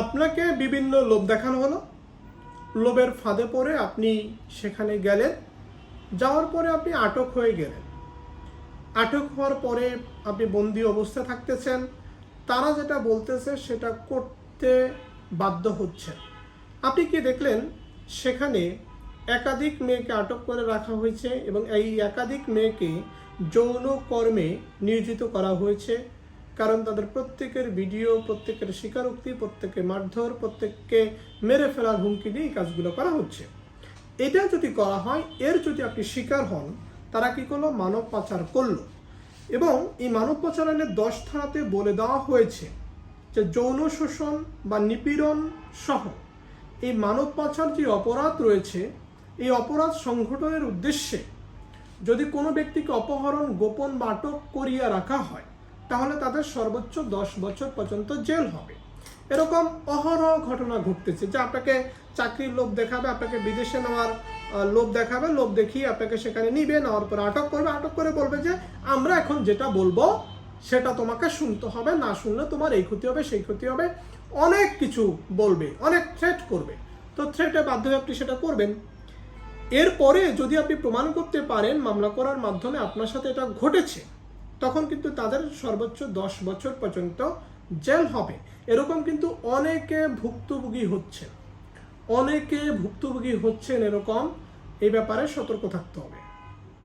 আপনাকে বিভিন্ন লোভ দেখানো হলো। লোভের ফাঁদে পড়ে আপনি সেখানে গেলেন। যাওয়ার পরে আপনি আটক হয়ে গেলেন। আটক হওয়ার পরে আপনি বন্দি অবস্থায় থাকতেছেন। তারা যেটা বলতেছে সেটা করতে বাধ্য হচ্ছে আপনি কি দেখলেন? সেখানে একাধিক মেয়েকে আটক করে রাখা হয়েছে এবং এই একাধিক মেয়েকে যৌন কর্মে নিয়োজিত করা হয়েছে। কারণ তাদের প্রত্যেকের ভিডিও, প্রত্যেকের স্বীকারোক্তি প্রত্যেকের মারধর, প্রত্যেককে মেরে ফেলার হুমকি দিয়ে এই কাজগুলো করা হচ্ছে। এটা যদি করা হয়, এর যদি আপনি শিকার হন, তারা কি করল? মানব পাচার করল। এবং এই মানব পাচারের দশ ধারাতে বলে দেওয়া হয়েছে যে যৌন শোষণ বা নিপীড়ন সহ এই মানব পাচার যে অপরাধ রয়েছে, এই অপরাধ সংগঠনের উদ্দেশ্যে যদি কোনো ব্যক্তিকে অপহরণ গোপন বা আটক করিয়া রাখা হয় তাহলে তাদের সর্বোচ্চ দশ বছর পর্যন্ত জেল হবে। এরকম অহরহ ঘটনা ঘটতেছে যে আপনাকে চাকরির লোভ দেখাবে, আপনাকে বিদেশে নেওয়ার লোভ দেখাবে, লোভ দেখিয়ে আপনাকে সেখানে নিবে, নেওয়ার পর আটক করবে, আটক করে বলবে যে আমরা এখন যেটা বলব সেটা তোমাকে শুনতে হবে, না শুনলে তোমার এই ক্ষতি হবে, সেই ক্ষতি হবে। অনেক কিছু বলবে, অনেক থ্রেট করবে। তো থ্রেটে বাধ্য হয়ে আপনি সেটা করবেন। এরপরে যদি আপনি প্রমাণ করতে পারেন, মামলা করার মাধ্যমে আপনার সাথে এটা ঘটেছে তখন কিন্তু তাদের সর্বোচ্চ দশ বছর পর্যন্ত জেল হবে। এরকম কিন্তু অনেকে ভুক্তভোগী হচ্ছেন। অনেকে ভুক্তভোগী হচ্ছেন এরকম। এই ব্যাপারে সতর্ক থাকতে হবে।